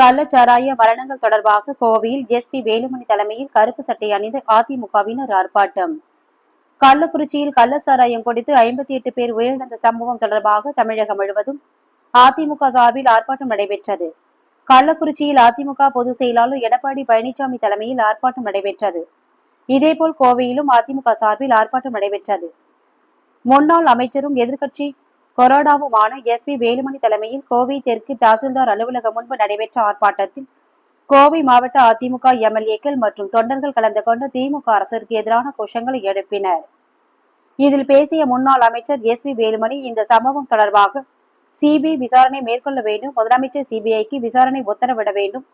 கள்ளச்சாராய மரணங்கள் தொடர்பாக கோவையில் எஸ்பி வேலுமணி தலைமையில் கருப்பு சட்டை அணிந்து அதிமுகவினர் ஆர்ப்பாட்டம். கள்ளக்குறிச்சியில் கள்ளச்சாராயம் குடித்து ஐம்பத்தி எட்டு பேர் உயிரிழந்த சம்பவம் தொடர்பாக தமிழகம் முழுவதும் அதிமுக சார்பில் ஆர்ப்பாட்டம் நடைபெற்றது. கள்ளக்குறிச்சியில் அதிமுக பொதுச் செயலாளர் எடப்பாடி பழனிசாமி தலைமையில் ஆர்ப்பாட்டம் நடைபெற்றது. இதேபோல் கோவையிலும் அதிமுக சார்பில் ஆர்ப்பாட்டம் நடைபெற்றது. முன்னாள் அமைச்சரும் எதிர்க்கட்சி கொரோடாவுமான எஸ் பி வேலுமணி தலைமையில் கோவை தெற்கு தாசில்தார் அலுவலகம் முன்பு நடைபெற்ற ஆர்ப்பாட்டத்தில் கோவை மாவட்ட அதிமுக எம்எல்ஏக்கள் மற்றும் தொண்டர்கள் கலந்து கொண்டு திமுக அரசிற்கு எதிரான கோஷங்களை எழுப்பினர். இதில் பேசிய முன்னாள் அமைச்சர் எஸ் பி வேலுமணி இந்த சம்பவம் தொடர்பாக சிபிஐ விசாரணை மேற்கொள்ள வேண்டும் முதலமைச்சர் சிபிஐக்கு விசாரணை உத்தரவிட வேண்டும்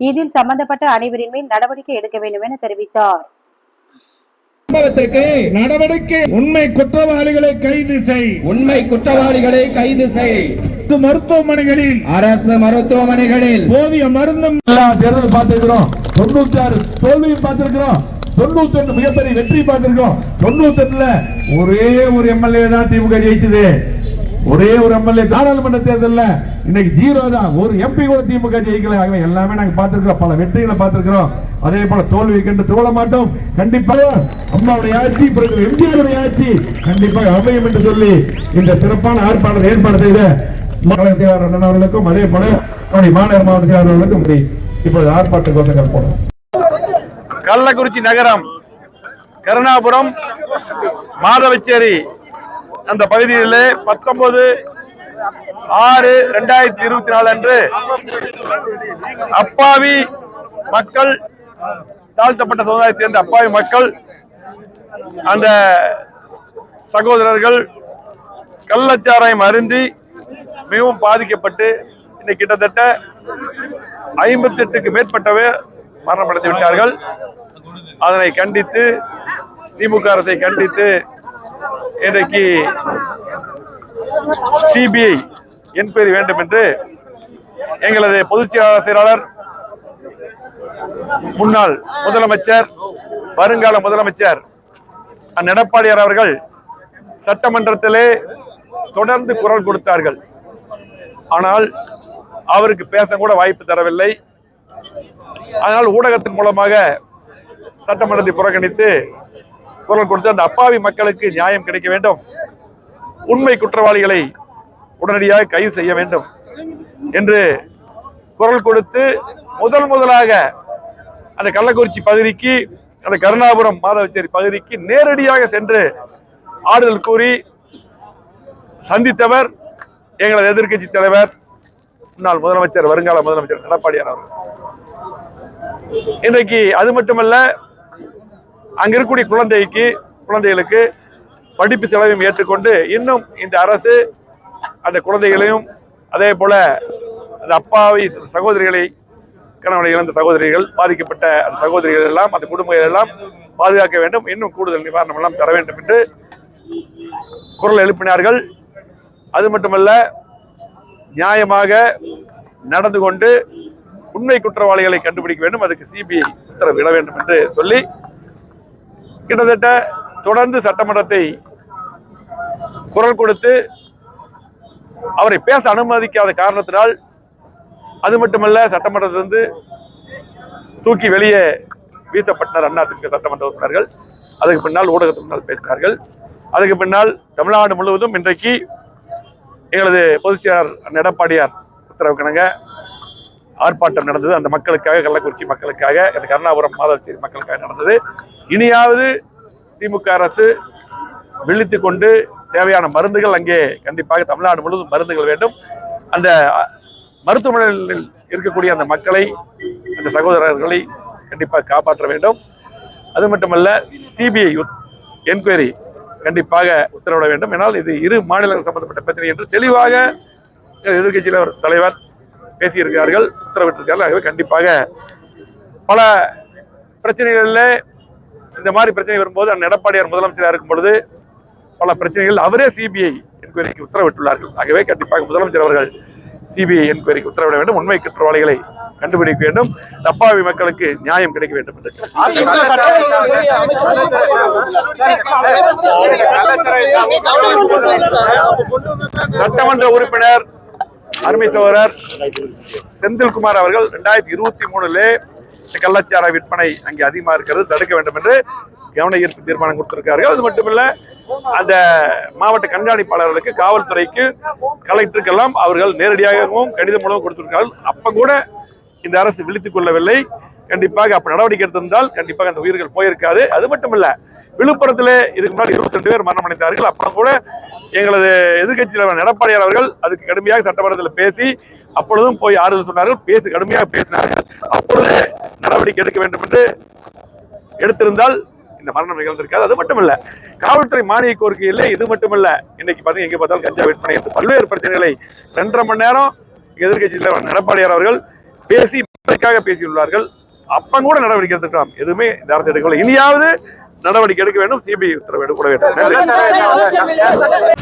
இதில் சம்பந்தப்பட்ட அனைவரின் மேல் நடவடிக்கை எடுக்க வேண்டும் என தெரிவித்தார். சம்பவத்திற்கு நடவடிக்கை. உண்மை குற்றவாளிகளை கைது செய். உண்மை குற்றவாளிகளை கைது செய். அரசு மருத்துவமனைகளில். அரசு மருத்துவமனைகளில். போதிய மருந்தும் தேர்தல் பார்த்திருக்கிறோம். தொண்ணூத்தி ஆறு தோல்வியும் பார்த்திருக்கிறோம். தொண்ணூத்தி ஒண்ணு மிகப்பெரிய வெற்றி பார்த்திருக்கிறோம். தொண்ணூத்தி ஒண்ணுல ஒரே ஒரு எம்எல்ஏ தான் திமுக ஜெயிச்சது. ஒரே ஒரு எம்எல்ஏ நாடாளுமன்ற தேர்தலில் இன்னைக்கு ஜீரோ தான். ஒரு எம்பி கூட திமுக ஜெயிக்கல. ஆகவே எல்லாமே நாங்க பார்த்திருக்கிறோம். பல வெற்றிகளை பார்த்திருக்கிறோம். அதே போல தோல்வி கண்டு தோழ மாட்டோம். கண்டிப்பாக அம்மாவுடைய ஆட்சி பிறகு எம்ஜிஆருடைய ஆட்சி கண்டிப்பாக அமையும் என்று சொல்லி இந்த சிறப்பான ஆர்ப்பாட்டத்தை ஏற்பாடு செய்த மாநில செயலாளர் அண்ணன் அவர்களுக்கும் அதே போல அவருடைய மாநகர மாவட்ட செயலாளர் அவர்களுக்கும் இப்பொழுது ஆர்ப்பாட்ட கோஷங்கள் போடும் கள்ளக்குறிச்சி நகரம் கருணாபுரம் மாதவச்சேரி அந்த பகுதியிலே பத்தொன்பது ஆறு ரெண்டாயிரத்தி இருபத்தி நாலு அன்று அப்பாவி மக்கள் தாழ்த்தப்பட்ட சமுதாயத்தை சேர்ந்த அப்பாவி மக்கள் அந்த சகோதரர்கள் கள்ளச்சாராயம் அருந்தி மிகவும் பாதிக்கப்பட்டு இன்னைக்கு கிட்டத்தட்ட ஐம்பத்தி எட்டுக்கு மேற்பட்டவர் மரணமடைந்து விட்டார்கள். அதனை கண்டித்து திமுக அரசை கண்டித்து இன்றைக்கு சிபிஐ என்கொயரி வேண்டும் என்று எங்களது பொதுச் செயலாளர் முன்னாள் முதலமைச்சர் வருங்கால முதலமைச்சர் எடப்பாடியார் அவர்கள் சட்டமன்றத்திலே தொடர்ந்து குரல் கொடுத்தார்கள். ஆனால் அவருக்கு பேச கூட வாய்ப்பு தரவில்லை. அதனால் ஊடகத்தின் மூலமாக சட்டமன்றத்தை புறக்கணித்து குரல் கொடுத்து அந்த அப்பாவி மக்களுக்கு நியாயம் கிடைக்க வேண்டும். உண்மை குற்றவாளிகளை உடனடியாக கைது செய்ய வேண்டும் என்று குரல் கொடுத்து முதல் முதலாக அந்த கள்ளக்குறிச்சி பகுதிக்கு அந்த கருணாபுரம் மாதவச்சேரி பகுதிக்கு நேரடியாக சென்று ஆறுதல் கூறி சந்தித்தவர் எங்களது எதிர்க்கட்சி தலைவர் முன்னாள் முதலமைச்சர் வருங்கால முதலமைச்சர் எடப்பாடியார் அவர்கள். இன்றைக்கு அது மட்டுமல்ல அங்கே இருக்கக்கூடிய குழந்தைக்கு குழந்தைகளுக்கு படிப்பு செலவையும் ஏற்றுக்கொண்டு இன்னும் இந்த அரசு அந்த குழந்தைகளையும் அதே போல அந்த அப்பாவி சகோதரிகளை கணவனை இழந்த சகோதரிகள் பாதிக்கப்பட்ட அந்த சகோதரிகள் எல்லாம் அந்த குடும்பங்கள் எல்லாம் பாதுகாக்க வேண்டும். இன்னும் கூடுதல் நிவாரணம் எல்லாம் தர வேண்டும் என்று குரல் எழுப்பினார்கள். அது மட்டுமல்ல நியாயமாக நடந்து கொண்டு உண்மை குற்றவாளிகளை கண்டுபிடிக்க வேண்டும். அதுக்கு சிபிஐ உத்தரவிட வேண்டும் என்று சொல்லி கிட்டத்தட்ட தொடர்ந்து சட்டமன்றத்தை குரல் கொடுத்து அவரை பேச அனுமதிக்காத காரணத்தினால் அது மட்டுமல்ல சட்டமன்றத்திலிருந்து தூக்கி வெளியே வீசப்பட்டனர் அண்ணா திமுக சட்டமன்ற உறுப்பினர்கள். அதுக்கு பின்னால் ஊடகத்துக்கு முன்னால் பேசினார்கள். அதுக்கு பின்னால் தமிழ்நாடு முழுவதும் இன்றைக்கு எங்களது பொதுச்செயலாளர் எடப்பாடியார் உத்தரவுக்கிணங்க ஆர்ப்பாட்டம் நடந்தது. அந்த மக்களுக்காக கள்ளக்குறிச்சி மக்களுக்காக எனக்கு கருணாபுரம் மாதத்தீர் மக்களுக்காக நடந்தது. இனியாவது திமுக அரசு விழித்து கொண்டு தேவையான மருந்துகள் அங்கே கண்டிப்பாக தமிழ்நாடு முழுவதும் மருந்துகள் வேண்டும். அந்த மருத்துவமனைகளில் இருக்கக்கூடிய அந்த மக்களை அந்த சகோதரர்களை கண்டிப்பாக காப்பாற்ற வேண்டும். அது மட்டுமல்ல சிபிஐ என்கொயரி கண்டிப்பாக உத்தரவிட வேண்டும். என்னால் இது இரு மாநிலங்கள் சம்பந்தப்பட்ட பிரச்சனை என்று தெளிவாக எதிர்கட்சியில் தலைவர் பேசியிருக்கிறார்கள் உத்தரவிட்டிருக்கிறார்கள். ஆகவே கண்டிப்பாக பல பிரச்சனைகளில் இந்த மாதிரி பிரச்சனை வரும்போது அந்த எடப்பாடியார் முதலமைச்சராக இருக்கும் பொழுது பல பிரச்சனைகள் அவரே சிபிஐ என்கொயரிக்கு உத்தரவிட்டுள்ளார்கள். ஆகவே கண்டிப்பாக முதலமைச்சர் அவர்கள் சிபிஐ என்கொயரிக்கு உத்தரவிட வேண்டும். உண்மை குற்றவாளிகளை கண்டுபிடிக்க வேண்டும். தப்பாவி மக்களுக்கு நியாயம் கிடைக்க வேண்டும் என்று. சட்டமன்ற உறுப்பினர் அருமை சோழர் செந்தில்குமார் அவர்கள் ரெண்டாயிரத்தி இருபத்தி மூணுல கள்ளச்சார விற்பனை அங்கே அதிகமா இருக்கிறது தடுக்க வேண்டும் என்று கவன ஈர்ப்பு தீர்மானம் கொடுத்திருக்கார்கள் அது மட்டுமில்ல அந்த மாவட்ட கண்காணிப்பாளர்களுக்கு காவல்துறைக்கு கலெக்டருக்கெல்லாம் அவர்கள் நேரடியாகவும் கடிதம் மூலம் கொடுத்திருக்கார்கள் அப்ப கூட இந்த அரசு விழித்துக் கொள்ளவில்லை. கண்டிப்பாக அப்ப நடவடிக்கை எடுத்திருந்தால் கண்டிப்பாக அந்த உயிர்கள் போயிருக்காது. அது மட்டுமல்ல விழுப்புரத்தில் இதுக்கு முன்னாடி இருபத்தி ரெண்டு பேர் மரணம் அடைந்தார்கள். அப்புறம் கூட எங்களது எதிர்கட்சியில் தலைவர் எடப்பாடியார் அவர்கள் அதுக்கு கடுமையாக சட்டமன்றத்தில் பேசி அப்பொழுதும் போய் ஆறுதல் சொன்னார்கள். பேசி கடுமையாக பேசினார்கள். அப்பொழுது நடவடிக்கை எடுக்க வேண்டும் என்று எடுத்திருந்தால் இந்த மரணம் நிகழ்ந்திருக்காது. அது மட்டுமல்ல காவல்துறை மானிய கோரிக்கையில் இது மட்டுமல்ல இன்னைக்கு பார்த்தீங்க எங்க பார்த்தாலும் கஞ்சா விற்பனை என்று பல்வேறு பிரச்சனைகளை ரெண்டரை மணி நேரம் எதிர்கட்சி தலைவர் எடப்பாடியார் அவர்கள் பேசி பேசியுள்ளார்கள். அப்ப கூட நடவடிக்கை எடுத்துக்கலாம் எதுவுமே இந்த அரசு எடுக்கவில்லை. இனியாவது நடவடிக்கை எடுக்க வேண்டும். சிபிஐ உத்தரவு எடுக்க வேண்டும்.